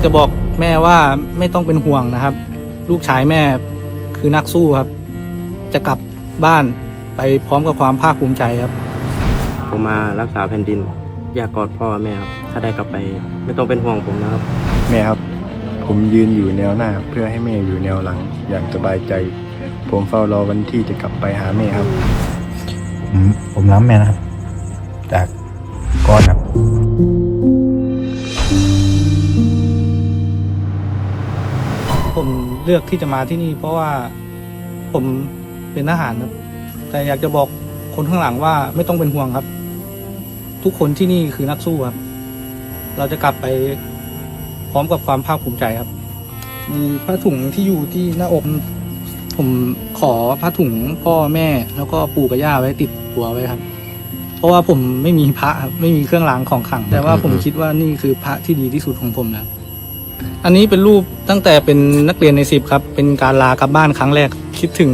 ากจะบอกแม่ว่าไม่ต้องเป็นห่วงนะครับ ลูกชายแม่คือนักสู้ครับ จะกลับบ้านไปพร้อมกับความภาคภูมิใจครับ ผมมารักษาแผ่นดิน อยากกอดพ่อแม่ครับถ้าได้กลับไป ไม่ต้องเป็นห่วงผมนะครับ แม่ครับ ผมยืนอยู่แนวหน้า เพื่อให้แม่อยู่แนวหลัง อย่างสบายใจ ผมเฝ้ารอวันที่จะกลับไปหาแม่ครับ ผมผมรักแม่นะครับ จากก้อนครับ ผมเลือกที่จะมาที่นี่เพราะว่าผมเป็นทหารครับ แต่อยากจะบอกคนข้างหลังว่าไม่ต้องเป็นห่วงครับ ทุกคนที่นี่คือนักสู้ครับ เราจะกลับไปพร้อมกับความภาคภูมิใจครับ มีผ้าถุงที่อยู่ที่หน้าอกผมขอผ้าถุงพ่อแม่แล้วก็ปู่กับย่าไว้ติดตัวไว้ครับ เพราะว่าผมไม่มีพระครับไม่มีเครื่องรางของขลัง แต่ว่าผมคิดว่านี่คือพระที่ดีที่สุดของผมนะครับ อันนี้เป็นรูปตั้งแต่เป็นนักเรียนในสิบครับ เป็นการลากลับบ้านครั้งแรกคิดถึง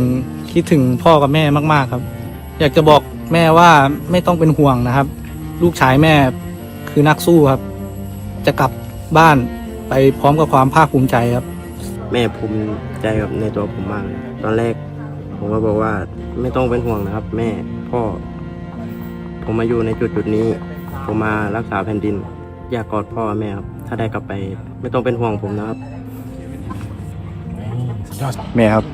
คิดถึงพ่อกับแม่มากๆครับ อยากจะบอกแม่ว่าไม่ต้องเป็นห่วงนะครับ ลูกชายแม่คือนักสู้ครับ จะกลับบ้านไปพร้อมกับความภาคภูมิใจครับ แม่ภูมิใจกับในตัวผมมากเลยตอนแรก ผมก็บอกว่าไม่ต้องเป็นห่วงนะครับ แม่พ่อ ผมมาอยู่ในจุดจุดนี้ ผมมารักษาแผ่นดิน อยากกอดพ่อแม่ครับ ถ้าได้กลับไปไม่ต้องเป็นห่วงผมนะครับ แม่ครับ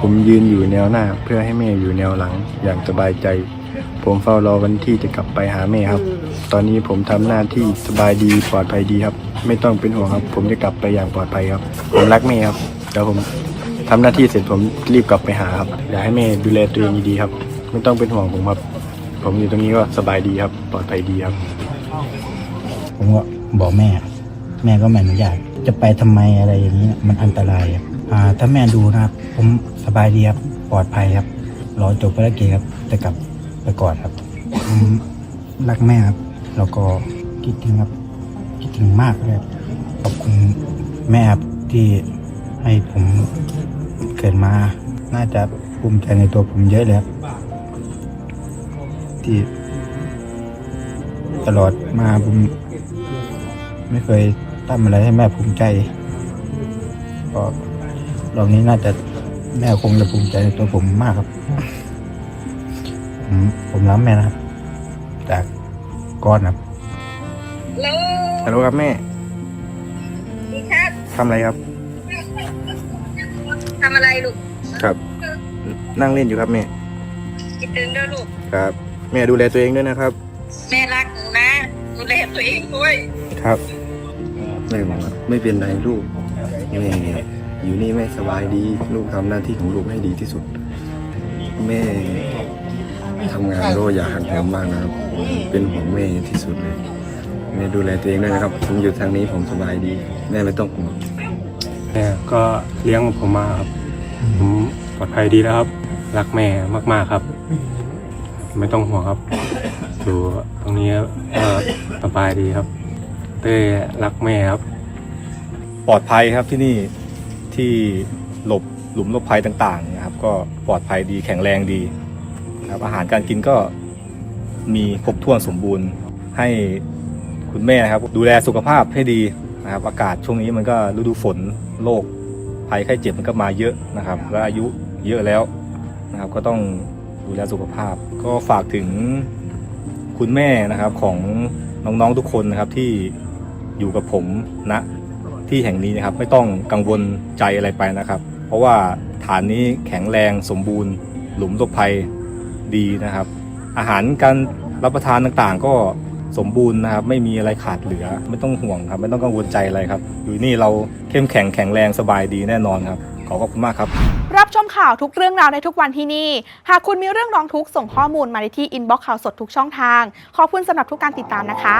ผมยืนอยู่แนวหน้า เพื่อให้แม่อยู่แนวหลังอย่างสบายใจ ผมเฝ้ารอวันที่จะกลับไปหาแม่ครับ ตอนนี้ผมทำหน้าที่สบายดีปลอดภัยดีครับ ไม่ต้องเป็นห่วงครับ ผมจะกลับไปอย่างปลอดภัยครับ ผมรักแม่ครับเดี๋ยวผมทำหน้าที่เสร็จผมรีบกลับไปหาครับอยากให้แม่ดูแลตัวเองดีๆครับ ไม่ต้องเป็นห่วงผมครับ ผมอยู่ตรงนี้ก็สบายดีครับ ปลอดภัยดีครับ ผมก็บอกแม่ แม่ก็ไม่อนุญาตจะไปทำไมอะไรอย่างนี้มันอันตรายครับถ้าแม่ดูนะครับผมสบายดีครับปลอดภัยครับรอจบภารกิจครับจะกลับไปก่อนครับผมรักแม่ครับแล้วก็คิดถึงครับคิดถึงมากเลยครับขอบคุณแม่ครับที่ให้ผมเกิดมา น่าจะภูมิใจในตัวผมเยอะเลยครับที่ตลอดมาผมไม่เคย ทำอะไรให้แม่ภูมิใจก็รอบนี้น่าจะแม่คงจะภูมิใจในตัวผมมากครับ ผมผมรักแม่นะครับ จากก้อนครับแล้วฮัลโหลครับแม่ดีครับทำอะไรครับทำอะไรลูกครับ นั่งเล่นอยู่ครับแม่คิดถึงเด้อลูกครับ แม่ดูแลตัวเองด้วยนะครับ แม่รักหนูนะ ดูแลตัวเองด้วยครับแม่บอกว่าไม่เป็นไรลูกแม่อยู่นี่แม่สบายดี ลูกทำหน้าที่ของลูกให้ดีที่สุด แม่ทำงานก็อย่าหักโหมมากนะครับ เป็นห่วงแม่ที่สุดเลยแม่ดูแลตัวเองด้วยนะครับ ผมอยู่ทางนี้ผมสบายดี แม่ไม่ต้องห่วงแม่ก็เลี้ยงผมมาครับผมปลอดภัยดีแล้วครับ รักแม่มากๆครับ ไม่ต้องห่วงครับอยู่ตรงนี้ก็สบายดีครับ เต้รักแม่ครับ ปลอดภัยครับที่นี่ที่หลบหลุมหลบภัยต่างๆนะครับก็ปลอดภัยดีแข็งแรงดีนะครับอาหารการกินก็มีครบถ้วนสมบูรณ์ให้คุณแม่นะครับ ดูแลสุขภาพให้ดีนะครับ อากาศช่วงนี้มันก็ฤดูฝนโรคภัยไข้เจ็บมันก็มาเยอะนะครับ และอายุเยอะแล้วนะครับ ก็ต้องดูแลสุขภาพ ก็ฝากถึงคุณแม่นะครับของน้องๆทุกคนนะครับที่ อยู่กับผมณที่แห่งนี้นะครับ ไม่ต้องกังวลใจอะไรไปนะครับ เพราะว่าฐานนี้แข็งแรงสมบูรณ์ หลุมหลบภัยดีนะครับ อาหารการรับประทานต่างๆ ก็สมบูรณ์นะครับ ไม่มีอะไรขาดเหลือ ไม่ต้องห่วงครับ ไม่ต้องกังวลใจอะไรครับ อยู่นี่เราเข้มแข็งแข็งแรงสบายดีแน่นอนครับ ขอขอบคุณมากครับ รับชมข่าวทุกเรื่องราวในทุกวันที่นี่ หากคุณมีเรื่องร้องทุกข์ส่งข้อมูลมาในที่อินบ็อกซ์ข่าวสดทุกช่องทาง ขอบคุณสำหรับทุกการติดตามนะคะ